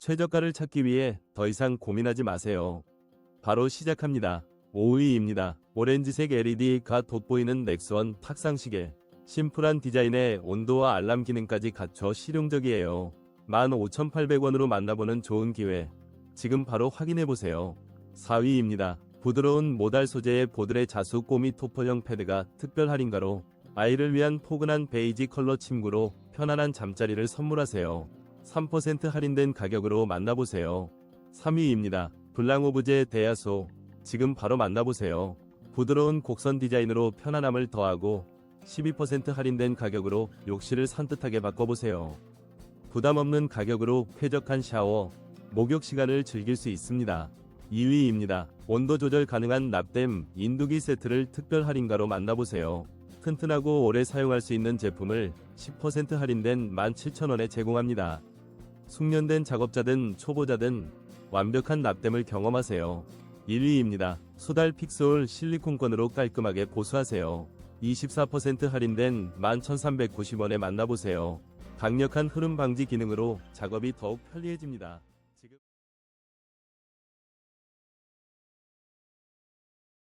최저가를 찾기 위해 더 이상 고민하지 마세요. 바로 시작합니다. 5위입니다. 오렌지색 LED가 돋보이는 넥스원 탁상시계. 심플한 디자인에 온도와 알람 기능까지 갖춰 실용적이에요. 15,800원으로 만나보는 좋은 기회. 지금 바로 확인해보세요. 4위입니다. 부드러운 모달 소재의 보드레 자수 꼬미 토퍼형 패드가 특별 할인가로 아이를 위한 포근한 베이지 컬러 침구로 편안한 잠자리를 선물하세요. 3% 할인된 가격으로 만나보세요. 3위입니다. 블랑오브제 대야소. 지금 바로 만나보세요. 부드러운 곡선 디자인으로 편안함을 더하고 12% 할인된 가격으로 욕실을 산뜻하게 바꿔보세요. 부담 없는 가격으로 쾌적한 샤워, 목욕 시간을 즐길 수 있습니다. 2위입니다. 온도 조절 가능한 납땜 인두기 세트를 특별 할인가로 만나보세요. 튼튼하고 오래 사용할 수 있는 제품을 10% 할인된 17,000원에 제공합니다. 숙련된 작업자든 초보자든 완벽한 납땜을 경험하세요. 1위입니다. 소달 픽솔 실리콘건으로 깔끔하게 보수하세요. 24% 할인된 11,390원에 만나보세요. 강력한 흐름 방지 기능으로 작업이 더욱 편리해집니다.